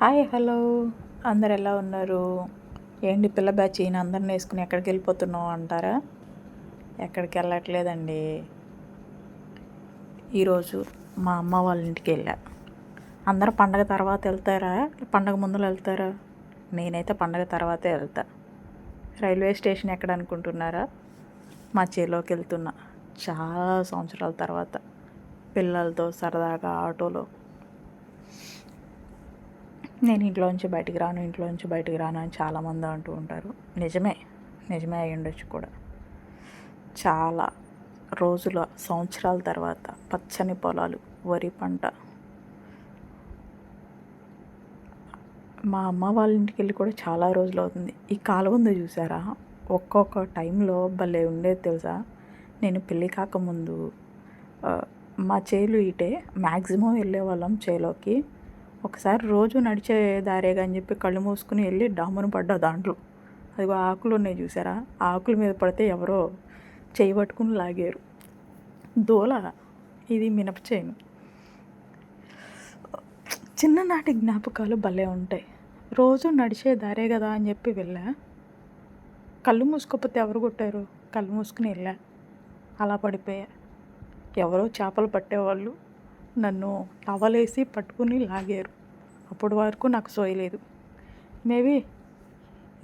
Hi hello. అందరు ఎలా ఉన్నారు? ఏంటి పిల్ల బ్యాచ్ ఈయన అందరిని వేసుకుని ఎక్కడికి వెళ్ళిపోతున్నావు అంటారా? ఎక్కడికి వెళ్ళట్లేదండి. ఈరోజు మా అమ్మ వాళ్ళ ఇంటికి వెళ్ళా. అందరు పండగ తర్వాత వెళ్తారా? పండగ ముందులో వెళ్తారా? నేనైతే పండగ తర్వాతే వెళ్తా. రైల్వే స్టేషన్ ఎక్కడ అనుకుంటున్నారా? మా చేలోకి వెళ్తున్నా. చాలా సంవత్సరాల తర్వాత పిల్లలతో సరదాగా ఆటోలో నేను ఇంట్లోంచి బయటికి రాను ఇంట్లోంచి బయటికి రాను అని చాలామంది అంటూ ఉంటారు. నిజమే నిజమే అయి ఉండొచ్చు కూడా. చాలా రోజుల సంవత్సరాల తర్వాత పచ్చని పొలాలు వరి పంట. మా అమ్మ వాళ్ళ ఇంటికి వెళ్ళి కూడా చాలా రోజులు అవుతుంది. ఈ కాలువ చూసారా? ఒక్కొక్క టైంలో భలే ఉండేది తెలుసా? నేను పెళ్ళి కాకముందు మా చేలు ఇటే మ్యాక్సిమం వెళ్ళేవాళ్ళం చేలోకి. ఒకసారి రోజు నడిచే దారేగా అని చెప్పి కళ్ళు మూసుకుని వెళ్ళి డామును పడ్డా దాంట్లో. అది ఆకులు ఉన్నాయి చూసారా ఆకుల మీద పడితే ఎవరో చేయి పట్టుకుని లాగారు. దోల ఇది మినప చేను చిన్ననాటి జ్ఞాపకాలు భలే ఉంటాయి. రోజు నడిచే దారే కదా అని చెప్పి వెళ్ళా. కళ్ళు మూసుకోకపోతే ఎవరు కొట్టారు? కళ్ళు మూసుకుని వెళ్ళా. అలా పడిపోయా. ఎవరో చేపలు పట్టేవాళ్ళు. నన్ను టవలేసి పట్టుకుని లాగారు. అప్పటి వరకు నాకు సోయలేదు మేబీ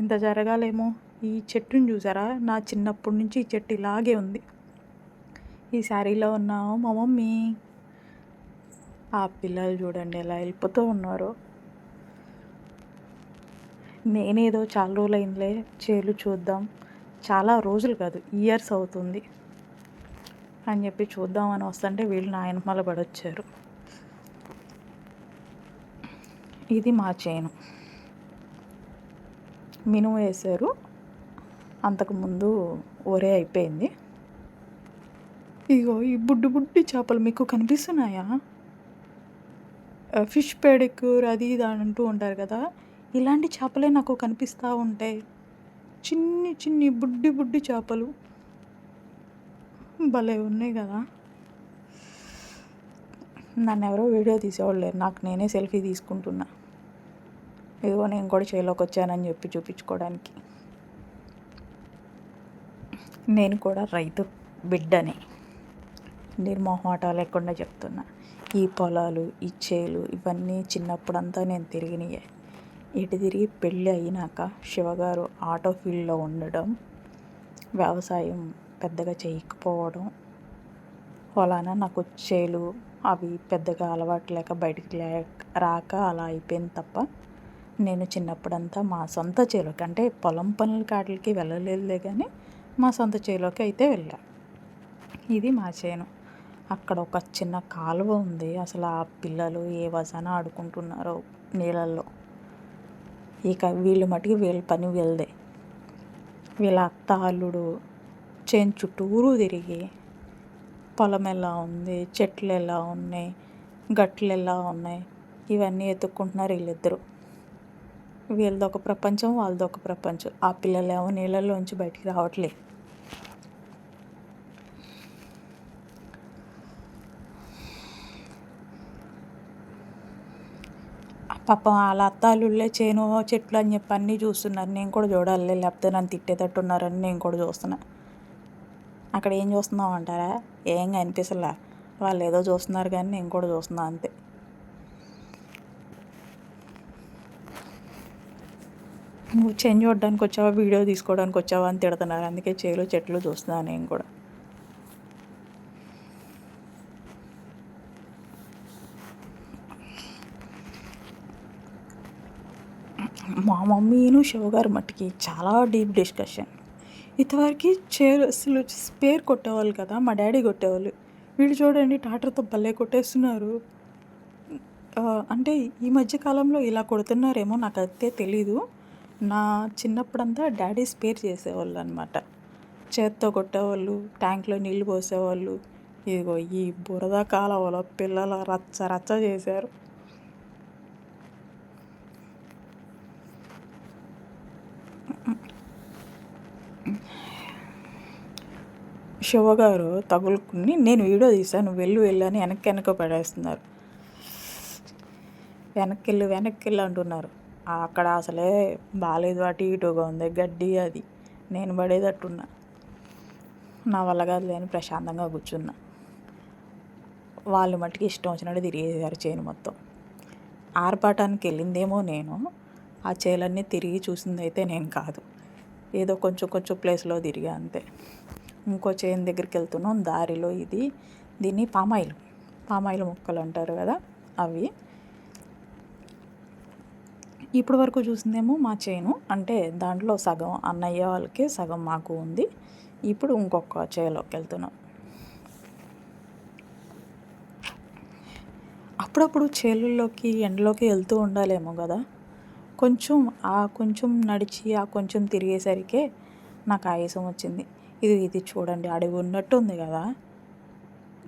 ఇంత జరగాలేమో? ఈ చెట్టుని చూసారా? నా చిన్నప్పటి నుంచి ఈ చెట్టు ఇలాగే ఉంది. ఈ శారీలో ఉన్న మా మమ్మీ ఆ పిల్లలు చూడండి ఎలా వెళ్ళిపోతూ ఉన్నారో. నేనేదో చాలా రోజులు అయిందిలే చేలు చూద్దాం. చాలా రోజులు కాదు ఇయర్స్ అవుతుంది. అని చెప్పి చూద్దామని వస్తుంటే వీళ్ళు నా వెనకాల పడొచ్చారు. ఇది మా చేను. మినుము వేశారు. అంతకుముందు ఒరే అయిపోయింది. ఇగో ఈ బుడ్డి బుడ్డి చేపలు మీకు కనిపిస్తున్నాయా? ఫిష్ పెడిక్యూర్ అది ఇది అని అంటూ ఉంటారు కదా. ఇలాంటి చేపలే నాకు కనిపిస్తూ ఉంటాయి. చిన్ని చిన్ని బుడ్డి బుడ్డి చేపలు. భలే ఉన్నాయి కదా. నన్ను ఎవరో వీడియో తీసేవాళ్ళు లేరు నాకు నేనే సెల్ఫీ తీసుకుంటున్నా. ఇదిగో నేను కూడా చేలోకి వచ్చానని చెప్పి చూపించుకోవడానికి. నేను కూడా రైతు బిడ్డని. నిర్మోహమాట లేకుండా చెప్తున్నా. ఈ పొలాలు ఈ చేలు ఇవన్నీ చిన్నప్పుడంతా నేను తిరిగినాయే. ఇటు తిరిగి పెళ్ళి అయినాక శివగారు ఆటో ఫీల్డ్లో ఉండడం వ్యవసాయం పెద్దగా చేయకపోవడం అలానే నాకు చేలు అవి పెద్దగా అలవాటు లేక బయటికి లేక రాక అలా అయిపోయింది తప్ప నేను చిన్నప్పుడంతా మా సొంత చేలోకి అంటే పొలం పనుల కాటికి వెళ్ళలేదులే కానీ మా సొంత చేలోకి అయితే వెళ్ళా. ఇది మా చేను. అక్కడ ఒక చిన్న కాలువ ఉంది. అసలు ఆ పిల్లలు ఏ వజన ఆడుకుంటున్నారో నీళ్ళల్లో. ఇక వీళ్ళు మటుకు వీళ్ళ పని వీళ్ళదే. వీళ్ళ అత్త అల్లుడు చేను చుట్టూరు తిరిగి పొలం ఎలా ఉంది చెట్లు ఎలా ఉన్నాయి గట్లు ఎలా ఉన్నాయి ఇవన్నీ ఎత్తుక్కుంటున్నారు వీళ్ళిద్దరూ. వీళ్ళది ఒక ప్రపంచం వాళ్ళది ఒక ప్రపంచం. ఆ పిల్లలేమో నీళ్ళలోంచి బయటికి రావట్లేదు పాపం వాళ్ళ అత్తాలుళ్ళే చేను చెట్లు అని చెప్పి అన్నీ చూస్తున్నారు. నేను కూడా చూడాలి లేకపోతే నన్ను తిట్టేటట్టున్నారని నేను కూడా చూస్తున్నాను అక్కడ ఏం చూస్తున్నావు అంటారా ఏం కనిపిస్తలే? వాళ్ళు ఏదో చూస్తున్నారు కానీ నేను కూడా చూస్తున్నా అంతే. నువ్వు చేంజ్ చూడడానికి వచ్చావా? వీడియో తీసుకోవడానికి వచ్చావా? అని తిడుతున్నారు. అందుకే చేలు చెట్లు చూస్తున్నాను నేను కూడా. మా మమ్మీను శివగారు మట్టుకి చాలా డీప్ డిస్కషన్. ఇంతవరకు చేరు అసలు స్పేర్ కొట్టేవాళ్ళు కదా మా డాడీ కొట్టేవాళ్ళు. వీళ్ళు చూడండి టాటర్తో భలే కొట్టేస్తున్నారు. అంటే ఈ మధ్య కాలంలో ఇలా కొడుతున్నారేమో నాకైతే తెలీదు. నా చిన్నప్పుడంతా డాడీ స్పేర్ చేసేవాళ్ళు అనమాట చేత్తో కొట్టేవాళ్ళు ట్యాంక్లో నీళ్ళు పోసేవాళ్ళు. ఇదిగో ఈ బురద కాలువలో పిల్లలు రచ్చ రచ్చ చేశారు. శివగారు తగులుకుని నేను వీడియో తీశాను వెళ్ళు వెళ్ళు అని వెనక్కి వెనక పడేస్తున్నారు. వెనక్కి వెళ్ళు వెనక్కి వెళ్ళు అంటున్నారు అక్కడ అసలే బాగాలేదు అటు ఇటుగా ఉంది గడ్డి అది. నేను పడేదట్టున్నా నా వల్ల కాదు లేని ప్రశాంతంగా కూర్చున్నా. వాళ్ళు మట్టుకి ఇష్టం వచ్చినట్టు తిరిగేసారు చేను మొత్తం. ఆర్పాటానికి వెళ్ళిందేమో నేను ఆ చేలన్నీ తిరిగి చూసింది అయితే నేను కాదు. ఏదో కొంచెం కొంచెం ప్లేస్లో తిరిగా అంతే. ఇంకో చేను దగ్గరికి వెళ్తున్నాం దారిలో ఇది. దీన్ని పామాయిల్ పామాయిల్ మొక్కలు అంటారు కదా అవి. ఇప్పటి వరకు చూసిందేమో మా చేను అంటే దాంట్లో సగం అన్నయ్య వాళ్ళకి సగం మాకు ఉంది. ఇప్పుడు ఇంకొక చేలోకి వెళ్తున్నాం. అప్పుడప్పుడు చేలుల్లోకి ఎండలోకి వెళ్తూ ఉండాలేమో కదా. కొంచెం ఆ కొంచెం నడిచి ఆ కొంచెం తిరిగేసరికే నాకు ఆయాసం వచ్చింది. ఇది ఇది చూడండి అడవి ఉన్నట్టు ఉంది కదా.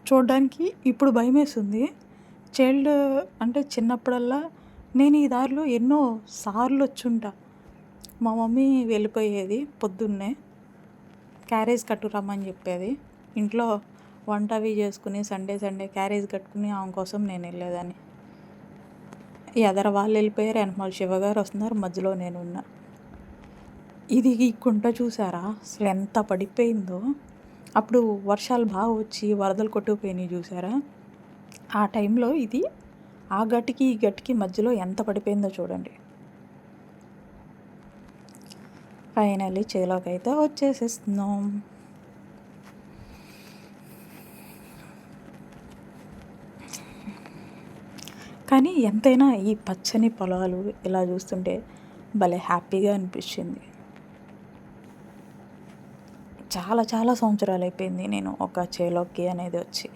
చూడడానికి ఇప్పుడు భయం వేస్తుంది చైల్డ్ అంటే చిన్నప్పుడల్లా నేను ఈ దారిలో ఎన్నో సార్లు వచ్చుంటా. మా మమ్మీ వెళ్ళిపోయేది పొద్దున్నే. క్యారేజ్ కట్టురమ్మని చెప్పేది. ఇంట్లో వంట అవి చేసుకుని సండే సండే క్యారేజ్ కట్టుకుని ఆమె కోసం నేను వెళ్ళేదాన్ని. ఎదర వాళ్ళు వెళ్ళిపోయారు వెనకమాల శివగారు వస్తున్నారు మధ్యలో నేను ఉన్నా. ఇది ఈ కుంట చూసారా? అసలు ఎంత పడిపోయిందో. అప్పుడు వర్షాలు బాగా వచ్చి వరదలు కొట్టుకుపోయినాయి చూసారా? ఆ టైంలో ఇది ఆ గట్టికి ఈ గట్టికి మధ్యలో ఎంత పడిపోయిందో చూడండి. ఫైనల్లీ చేలోకి అయితే వచ్చేసేస్తున్నాం. కానీ ఎంతైనా ఈ పచ్చని పొలాలు ఇలా చూస్తుంటే భలే హ్యాపీగా అనిపించింది. చాలా చాలా సంవత్సరాలు అయిపోయింది నేను ఒక చేలోకి అనేది వచ్చి.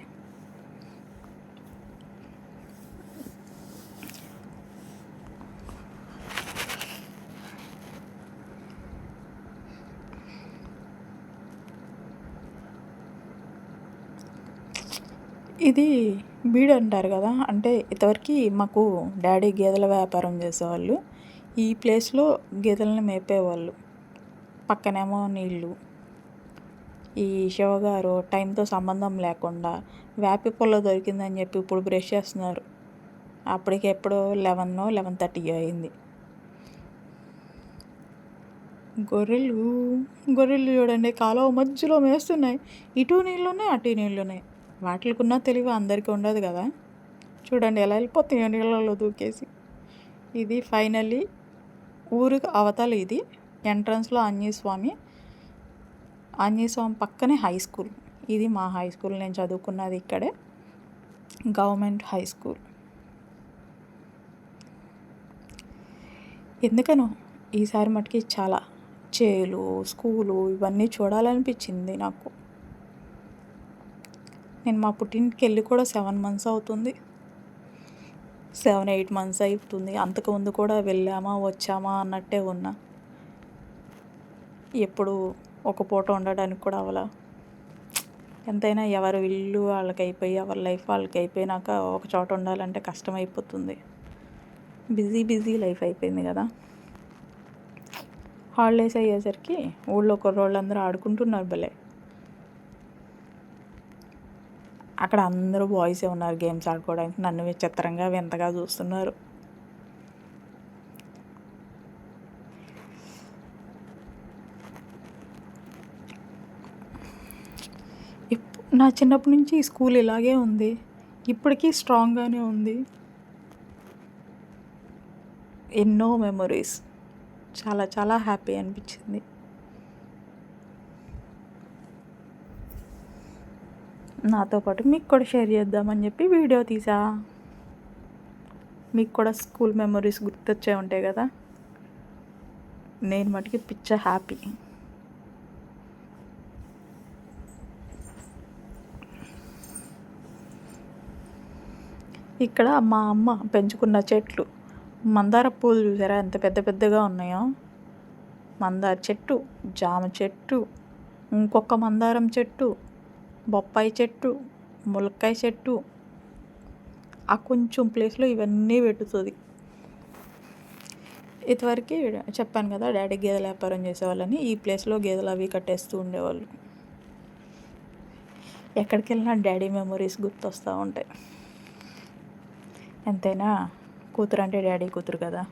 ఇది బీడ్ అంటారు కదా అంటే ఇంతవరకు మాకు డాడీ గేదెల వ్యాపారం చేసేవాళ్ళు. ఈ ప్లేస్లో గేదెలను మేపేవాళ్ళు. పక్కనేమో నీళ్ళు. ఈ శివగారు టైంతో సంబంధం లేకుండా వేప పుల్ల దొరికిందని చెప్పి ఇప్పుడు బ్రష్ చేస్తున్నారు. అప్పటికి ఎప్పుడో లెవెన్ లెవెన్ థర్టీ అయింది. గొర్రెలు గొర్రెలు చూడండి కాలువ మధ్యలో మేస్తున్నాయి. ఇటు నీళ్ళు ఉన్నాయి అటు నీళ్ళు ఉన్నాయి ఉన్న తెలివి అందరికీ ఉండదు కదా? చూడండి ఎలా వెళ్ళిపోతాయి నీళ్ళలో దూకేసి. ఇది ఫైనల్లీ ఊరికి అవతల ఇది. ఎంట్రన్స్లో ఆంజనేయ స్వామి ఆంజనేయ స్వామి పక్కనే హై స్కూల్. ఇది మా హై స్కూల్. నేను చదువుకున్నది ఇక్కడే. Government high school. ఎందుకనో ఈసారి మటుకి చాలా చేలు స్కూలు ఇవన్నీ చూడాలనిపించింది నాకు. నేను మా పుట్టింటికి వెళ్ళి కూడా సెవెన్ మంత్స్ అవుతుంది. సెవెన్ ఎయిట్ మంత్స్ అవుతుంది అంతకుముందు కూడా వెళ్ళామా వచ్చామా అన్నట్టే ఉన్నా. ఎప్పుడు ఒక పూట ఉండడానికి కూడా అవలా ఎంతైనా ఎవరు ఇల్లు వాళ్ళకి అయిపోయి ఎవరి లైఫ్ వాళ్ళకి అయిపోయినాక ఒక చోట ఉండాలంటే కష్టమైపోతుంది. బిజీ బిజీ లైఫ్ అయిపోయింది కదా. హాలిడేస్ అయ్యేసరికి ఊళ్ళో కుర్రోళ్ళందరూ ఆడుకుంటున్నారు భలే. అక్కడ అందరూ బాయ్సే ఉన్నారు గేమ్స్ ఆడుకోవడానికి. నన్ను విచిత్రంగా వింతగా చూస్తున్నారు. నా చిన్నప్పటి నుంచి ఈ స్కూల్ ఇలాగే ఉంది. ఇప్పటికీ స్ట్రాంగ్గానే ఉంది. ఎన్నో మెమొరీస్. చాలా చాలా హ్యాపీ అనిపించింది. నాతో పాటు మీకు కూడా షేర్ చేద్దామని చెప్పి వీడియో తీసా. మీకు కూడా స్కూల్ మెమరీస్ గుర్తొచ్చే ఉంటాయి కదా. నేను మటుకి పిచ్చ హ్యాపీ. ఇక్కడ మా అమ్మ పెంచుకున్న చెట్లు. మందార పూలు చూసారా? ఎంత పెద్ద పెద్దగా ఉన్నాయో. మందార చెట్టు జామ చెట్టు ఇంకొక మందారం చెట్టు బొప్పాయి చెట్టు ములక్కాయ చెట్టు. ఆ కొంచెం ప్లేస్లో ఇవన్నీ పెట్టుతుంది. ఇదివరకు చెప్పాను కదా డాడీ గేదెల వ్యాపారం చేసేవాళ్ళని. ఈ ప్లేస్లో గేదెలు అవి కట్టేస్తూ ఉండేవాళ్ళు. ఎక్కడికి వెళ్ళినా డాడీ మెమరీస్ గుర్తొస్తూ ఉంటాయి. ఎంతైనా కూతురు అంటే డాడీ కూతురు కదా.